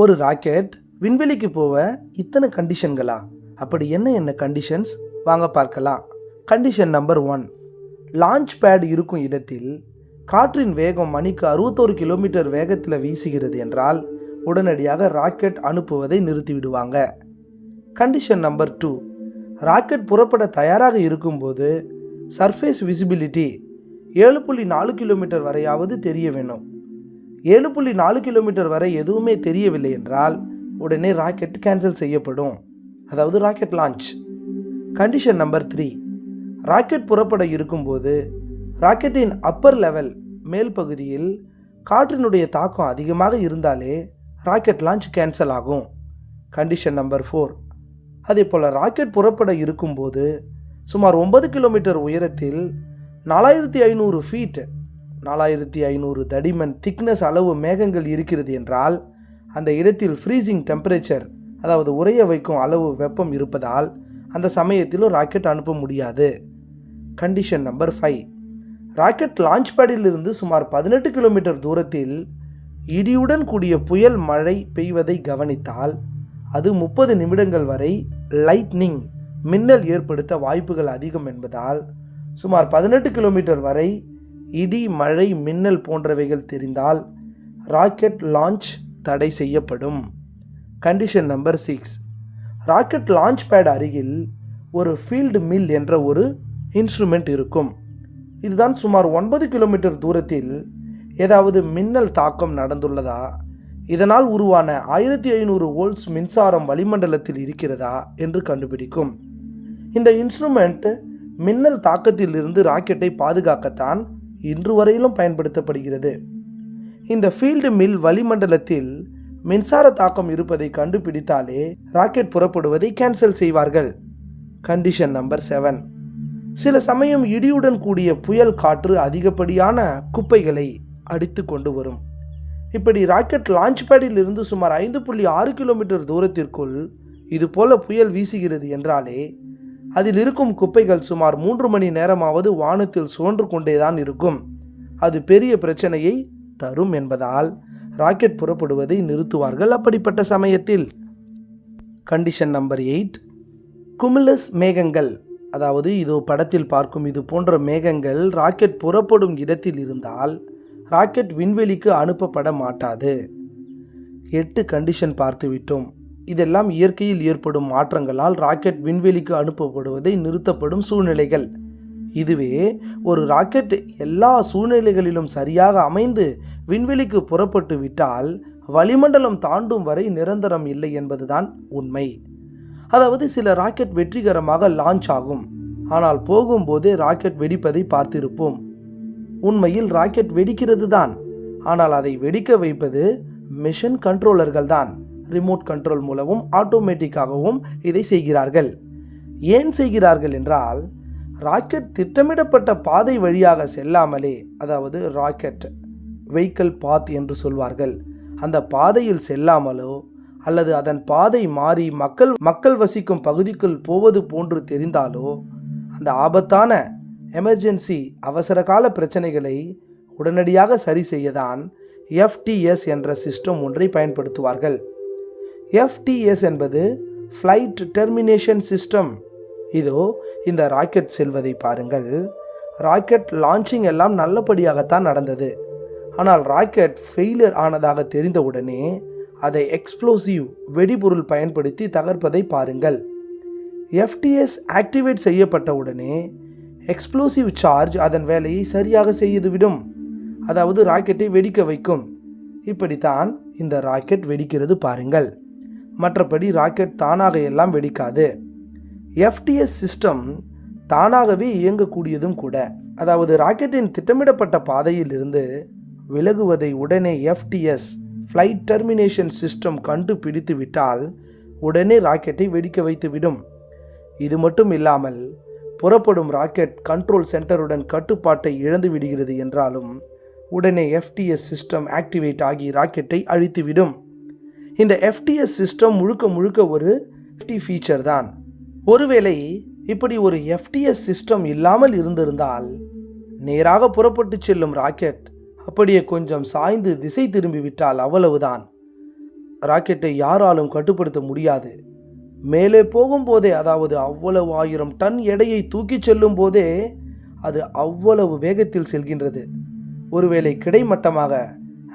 ஒரு ராக்கெட் விண்வெளிக்கு போக இத்தனை கண்டிஷன்களா அப்படி என்ன என்ன கண்டிஷன்ஸ் வாங்க பார்க்கலாம். Condition number one launch pad இருக்கும் இடத்தில் காற்றின் வேகம் மணிக்கு அறுபத்தோரு கிலோமீட்டர் வேகத்தில் வீசுகிறது என்றால் உடனடியாக ராக்கெட் அனுப்புவதை நிறுத்திவிடுவாங்க. கண்டிஷன் நம்பர் டூ ராக்கெட் புறப்பட தயாராக இருக்கும்போது சர்ஃபேஸ் விசிபிலிட்டி ஏழு புள்ளி நாலு கிலோமீட்டர் வரையாவது தெரிய வேணும் ஏழு புள்ளி நாலு கிலோமீட்டர் வரை எதுவுமே தெரியவில்லை என்றால் உடனே ராக்கெட் கேன்சல் செய்யப்படும். அதாவது rocket launch condition number three rocket புறப்பட இருக்கும்போது ராக்கெட்டின் அப்பர் லெவல் மேல் பகுதியில் காற்றினுடைய தாக்கம் அதிகமாக இருந்தாலே ராக்கெட் லான்ச் கேன்சல் ஆகும். கண்டிஷன் நம்பர் ஃபோர் அதே போல் ராக்கெட் புறப்பட இருக்கும்போது சுமார் ஒன்பது கிலோமீட்டர் உயரத்தில் நாலாயிரத்தி ஐநூறு ஃபீட் நாலாயிரத்தி ஐநூறு தடிமன் திக்னஸ் அளவு மேகங்கள் இருக்கிறது என்றால் அந்த இடத்தில் ஃப்ரீசிங் டெம்பரேச்சர் அதாவது உறைய வைக்கும் அளவு வெப்பம் இருப்பதால் அந்த சமயத்திலும் ராக்கெட் அனுப்ப முடியாது. Condition number five rocket launch பேடிலிருந்து சுமார் பதினெட்டு கிலோமீட்டர் தூரத்தில் இடியுடன் கூடிய புயல் மழை பெய்வதை கவனித்தால் அது முப்பது நிமிடங்கள் வரை லைட்னிங் மின்னல் ஏற்படுத்த வாய்ப்புகள் அதிகம் என்பதால் சுமார் பதினெட்டு கிலோமீட்டர் வரை இடி மழை மின்னல் போன்றவைகள் தெரிந்தால் ராக்கெட் லான்ச் தடை செய்யப்படும். Condition number six. Rocket launch pad அருகில் ஒரு ஃபீல்டு மில் என்ற ஒரு இன்ஸ்ட்ருமெண்ட் இருக்கும். இதுதான் சுமார் ஒன்பது கிலோமீட்டர் தூரத்தில் ஏதாவது மின்னல் தாக்கம் நடந்துள்ளதா? இதனால் உருவான ஆயிரத்தி ஐநூறு வோல்ட்ஸ் மின்சாரம் வளிமண்டலத்தில் இருக்கிறதா என்று கண்டுபிடிக்கும். இந்த இன்ஸ்ட்ருமெண்ட் மின்னல் தாக்கத்திலிருந்து ராக்கெட்டை பாதுகாக்கத்தான் இன்று வரையிலும் பயன்படுத்தப்படுகிறது. இந்த ஃபீல்டு மில் வளிமண்டலத்தில் மின்சார தாக்கம் இருப்பதை கண்டுபிடித்தாலே ராக்கெட் புறப்படுவதை கேன்சல் செய்வார்கள். கண்டிஷன் நம்பர் செவன் சில சமயம் இடியுடன் கூடிய புயல் காற்று அதிகப்படியான குப்பைகளை அடித்து கொண்டு வரும். இப்படி ராக்கெட் லான்ச் பேடில் இருந்து சுமார் ஐந்து புள்ளி ஆறு கிலோமீட்டர் தூரத்திற்குள் இதுபோல புயல் வீசுகிறது என்றாலே அதில் இருக்கும் குப்பைகள் சுமார் மூன்று மணி நேரமாவது வானத்தில் சுழன்று கொண்டேதான் இருக்கும். அது பெரிய பிரச்சனையை தரும் என்பதால் ராக்கெட் புறப்படுவதை நிறுத்துவார்கள் அப்படிப்பட்ட சமயத்தில். Condition number eight. குமிலஸ் மேகங்கள். அதாவது இதோ படத்தில் பார்க்கும் இது போன்ற மேகங்கள் ராக்கெட் புறப்படும் இடத்தில் இருந்தால் ராக்கெட் விண்வெளிக்கு அனுப்பப்பட மாட்டாது. எட்டு கண்டிஷன் பார்த்துவிட்டோம். இதெல்லாம் இயற்கையில் ஏற்படும் மாற்றங்களால் ராக்கெட் விண்வெளிக்கு அனுப்பப்படுவதை நிறுத்தப்படும் சூழ்நிலைகள். இதுவே ஒரு ராக்கெட் எல்லா சூழ்நிலைகளிலும் சரியாக அமைந்து விண்வெளிக்கு புறப்பட்டு விட்டால் வளிமண்டலம் தாண்டும் வரை நிரந்தரம் இல்லை என்பதுதான் உண்மை. அதாவது சில ராக்கெட் வெற்றிகரமாக லான்ச் ஆகும். ஆனால் போகும்போதே ராக்கெட் வெடிப்பதை பார்த்திருப்போம். உண்மையில் ராக்கெட் வெடிக்கிறது தான் ஆனால் அதை வெடிக்க வைப்பது மிஷன் கண்ட்ரோலர்கள் தான் ரிமோட் கண்ட்ரோல் மூலமும் ஆட்டோமேட்டிக்காகவும் இதை செய்கிறார்கள். ஏன் செய்கிறார்கள் என்றால் ராக்கெட் திட்டமிடப்பட்ட பாதை வழியாக செல்லாமலே அதாவது ராக்கெட் வெஹிக்கிள் பாத் என்று சொல்வார்கள் அந்த பாதையில் செல்லாமலோ அல்லது அதன் பாதை மாறி மக்கள் மக்கள் வசிக்கும் பகுதிக்குள் போவது போன்று தெரிந்தாலோ அந்த ஆபத்தான எமர்ஜென்சி அவசர கால பிரச்சனைகளை உடனடியாக சரி செய்யதான் எஃப்டிஎஸ் என்ற சிஸ்டம் ஒன்றை பயன்படுத்துவார்கள். எஃப்டிஎஸ் என்பது ஃப்ளைட் டெர்மினேஷன் சிஸ்டம் இதோ இந்த ராக்கெட் செல்வதை பாருங்கள். ராக்கெட் லான்ச்சிங் எல்லாம் நல்லபடியாகத்தான் நடந்தது. ஆனால் ராக்கெட் ஃபெயிலியர் ஆனதாக தெரிந்தவுடனே அதை எக்ஸ்ப்ளோசிவ் வெடிபொருள் பயன்படுத்தி தகர்ப்பதை பாருங்கள். எஃப்டிஎஸ் ஆக்டிவேட் செய்யப்பட்டவுடனே எக்ஸ்ப்ளோசிவ் சார்ஜ் அதன் வேலையை சரியாக செய்துவிடும் அதாவது ராக்கெட்டை வெடிக்க வைக்கும். இப்படித்தான் இந்த ராக்கெட் வெடிக்கிறது பாருங்கள். மற்றபடி ராக்கெட் தானாக எல்லாம் வெடிக்காது. எஃப்டிஎஸ் சிஸ்டம் தானாகவே இயங்கக்கூடியதும் கூட. அதாவது ராக்கெட்டின் திட்டமிடப்பட்ட பாதையில் இருந்து விலகுவதை உடனே எஃப்டிஎஸ் ஃப்ளைட் டெர்மினேஷன் சிஸ்டம் கண்டுபிடித்து விட்டால் உடனே ராக்கெட்டை வெடிக்க வைத்துவிடும். இது மட்டும் இல்லாமல் புறப்படும் ராக்கெட் கண்ட்ரோல் சென்டருடன் கட்டுப்பாட்டை இழந்து விடுகிறது என்றாலும் உடனே எஃப்டிஎஸ் சிஸ்டம் ஆக்டிவேட் ஆகி ராக்கெட்டை அழித்துவிடும். இந்த எஃப்டிஎஸ் சிஸ்டம் முழுக்க முழுக்க ஒரு எஃப்டி ஃபீச்சர் தான். ஒருவேளை இப்படி ஒரு எஃப்டிஎஸ் சிஸ்டம் இல்லாமல் இருந்திருந்தால் நேராக புறப்பட்டு செல்லும் ராக்கெட் அப்படியே கொஞ்சம் சாய்ந்து திசை திரும்பி விட்டால் அவ்வளவுதான். ராக்கெட்டை யாராலும் கட்டுப்படுத்த முடியாது. மேலே போகும்போதே அதாவது அவ்வளவு ஆயிரம் டன் எடையை தூக்கிச் செல்லும் போதே அது அவ்வளவு வேகத்தில் செல்கின்றது. ஒருவேளை கிடைமட்டமாக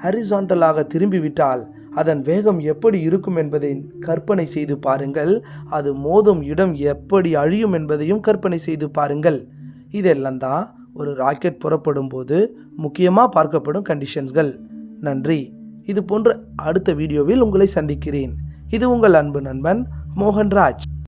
ஹரிசாண்டலாக திரும்பிவிட்டால் அதன் வேகம் எப்படி இருக்கும் என்பதை கற்பனை செய்து பாருங்கள். அது மோதும் இடம் எப்படி அழியும் என்பதையும் கற்பனை செய்து பாருங்கள். இதெல்லாம் தான் ஒரு ராக்கெட் புறப்படும் போது முக்கியமாக பார்க்கப்படும் கண்டிஷன்ஸ்கள் நன்றி. இது போன்ற அடுத்த வீடியோவில் உங்களை சந்திக்கிறேன். இது உங்கள் அன்பு நண்பன் மோகன்ராஜ்.